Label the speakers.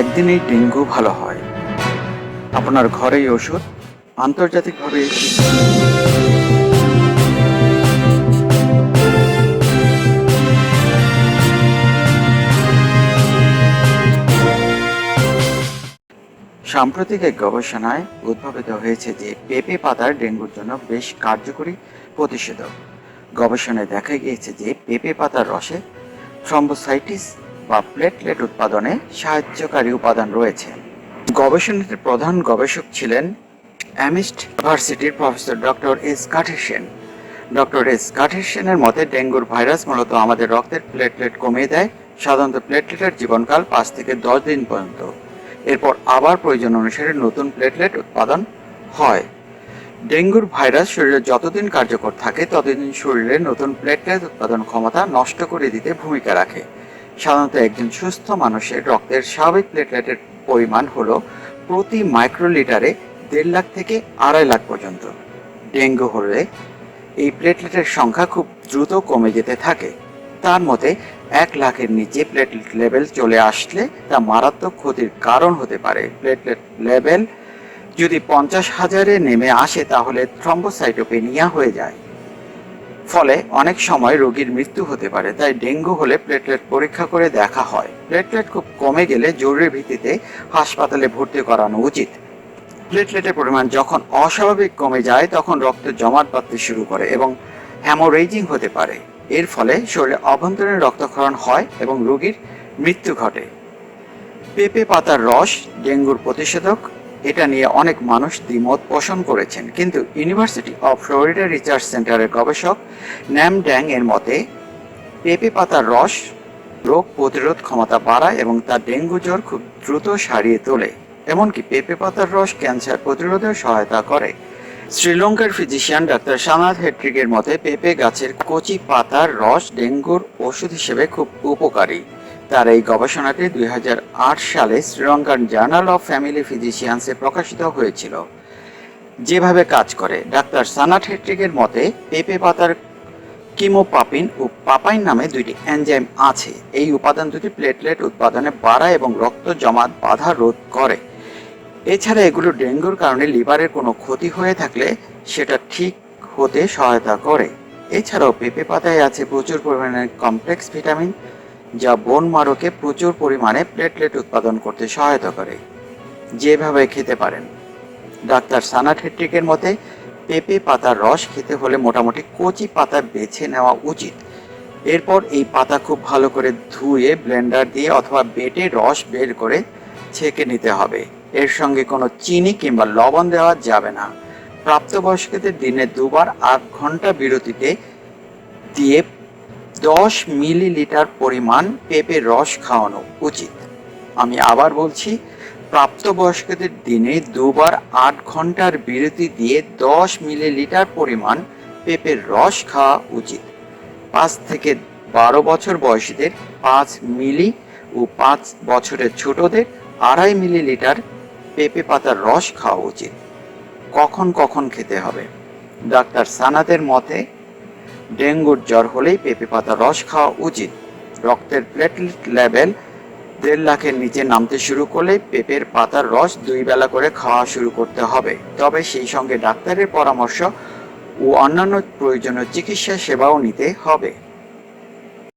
Speaker 1: একদিনেই ডেঙ্গু ভালো হয়। আপনার ঘরেই ওষুধ, আন্তর্জাতিকভাবে সাম্প্রতিক এক গবেষণায় উদ্ভাবিত হয়েছে যে পেঁপে পাতার ডেঙ্গুর জন্য বেশ কার্যকরী প্রতিষেধক। গবেষণায় দেখা গিয়েছে যে পেঁপে পাতার রসে থ্রম্বোসাইটিস বা প্লেটলেট উৎপাদনে সাহায্যকারী উপাদান রয়েছে। গবেষণাটির প্রধান গবেষক ছিলেন অ্যামিস্ট ইউনিভার্সিটির প্রফেসর ডক্টর এস কাঠিসেন ডক্টর এস কাঠিসেনের মতে, ডেঙ্গুর ভাইরাস মূলত আমাদের রক্তের প্লেটলেট কমিয়ে দেয়, সাধারণত প্লেটলেটের জীবনকাল পাঁচ থেকে দশ দিন পর্যন্ত। এরপর আবার প্রয়োজন অনুসারে নতুন প্লেটলেট উৎপাদন হয়। ডেঙ্গুর ভাইরাস শরীরে যতদিন কার্যকর থাকে, ততদিন শরীরে নতুন প্লেটলেট উৎপাদন ক্ষমতা নষ্ট করে দিতে ভূমিকা রাখে। সাধারণত একজন সুস্থ মানুষের রক্তের স্বাভাবিক প্লেটলেটের পরিমাণ হল প্রতি মাইক্রোলিটারে দেড় লাখ থেকে আড়াই লাখ পর্যন্ত। ডেঙ্গু হলে এই প্লেটলেটের সংখ্যা খুব দ্রুত কমে যেতে থাকে। তার মতে এক লাখের নিচে প্লেটলেট লেভেল চলে আসলে তা মারাত্মক ক্ষতির কারণ হতে পারে। প্লেটলেট লেভেল যদি পঞ্চাশ হাজারে নেমে আসে তাহলে থ্রম্বোসাইটোপেনিয়া হয়ে যায়। ফলে অনেক সময় রোগীর মৃত্যু হতে পারে, তাই ডেঙ্গু হলে প্লেটলেট পরীক্ষা করে দেখা হয়। প্লেটলেট খুব কমে গেলে জরুরি ভিত্তিতে হাসপাতালে ভর্তি করানো উচিত। প্লেটলেটের পরিমাণ যখন অস্বাভাবিক কমে যায়, তখন রক্ত জমাট বাঁধতে শুরু করে এবং হ্যামোরেজিং হতে পারে। এর ফলে শরীরে অভ্যন্তরীণ রক্তক্ষরণ হয় এবং রোগীর মৃত্যু ঘটে। পেঁপে পাতার রস ডেঙ্গুর প্রতিষেধক এটা নিয়ে অনেক মানুষ দ্বিমত পোষণ করেছেন। কিন্তু ইউনিভার্সিটি অফ ফ্লোরিডা রিসার্চ সেন্টারের গবেষক ন্যাম ড্যাং এর মতে, পেঁপে পাতার রস রোগ প্রতিরোধ ক্ষমতা বাড়ায় এবং তা ডেঙ্গু জ্বর খুব দ্রুত সারিয়ে তোলে। এমনকি পেঁপে পাতার রস ক্যান্সার প্রতিরোধেও সহায়তা করে। শ্রীলঙ্কার ফিজিশিয়ান ডাক্তার সানাদ হেট্রিকের মতে, পেঁপে গাছের কচি পাতার রস ডেঙ্গুর ওষুধ হিসেবে খুব উপকারী। তার এই গবেষণাটি দুই হাজার আট সালে শ্রীলঙ্কার জার্নাল অফ ফ্যামিলি ফিজিশিয়ান্সে প্রকাশিত হয়েছিল। যেভাবে কাজ করে, ডাক্তার সানাট হেট্রিকের মতে, পেঁপে পাতার কিমোপাপিন ও পাপাইন নামে দুইটি এনজাইম আছে। এই উপাদান দুটি প্লেটলেট উৎপাদনে বাড়ায় এবং রক্ত জমাট বাধা রোধ করে। এছাড়া এগুলো ডেঙ্গুর কারণে লিভারের কোনো ক্ষতি হয়ে থাকলে সেটা ঠিক হতে সহায়তা করে। এছাড়াও পেঁপে পাতায় আছে প্রচুর পরিমাণে কমপ্লেক্স ভিটামিন যা বোন মারোকে প্রচুর পরিমাণে প্লেটলেট উৎপাদন করতে সহায়তা করে। যেভাবে খেতে পারেন। ডাক্তার সানা হেট্রিকের মতে, পেঁপে পাতার রস খেতে হলে মোটামুটি কচি পাতা বেছে নেওয়া উচিত। এরপর এই পাতা খুব ভালো করে ধুয়ে ব্লেন্ডার দিয়ে অথবা বেটে রস বের করে ছেঁকে নিতে হবে। এর সঙ্গে কোনো চিনি কিংবা লবণ দেওয়া যাবে না। প্রাপ্তবয়স্কদের দিনে দুবার আট ঘণ্টা বিরতিতে দিয়ে দশ মিলিলিটার পরিমাণ পেঁপের রস খাওয়ানো উচিত। আমি আবার বলছি, প্রাপ্তবয়স্কদের দিনে দুবার আট ঘণ্টার বিরতি দিয়ে দশ মিলিলিটার পরিমাণ পেঁপের রস খাওয়া উচিত। পাঁচ থেকে বারো বছর বয়সীদের পাঁচ মিলি ও পাঁচ বছরের ছোটদের আড়াই মিলিলিটার পেঁপে পাতার রস খাওয়া উচিত। কখন কখন খেতে হবে? ডাক্তার সানাদের মতে ডেঙ্গুর জ্বর হলেই পেঁপে পাতার রস খাওয়া উচিত। রক্তের প্লেটলেট লেভেল দেড় লাখের নিচে নামতে শুরু করলে পেঁপের পাতার রস দুই বেলা করে খাওয়া শুরু করতে হবে। তবে সেই সঙ্গে ডাক্তারের পরামর্শ ও অন্যান্য প্রয়োজনীয় চিকিৎসা সেবাও নিতে হবে।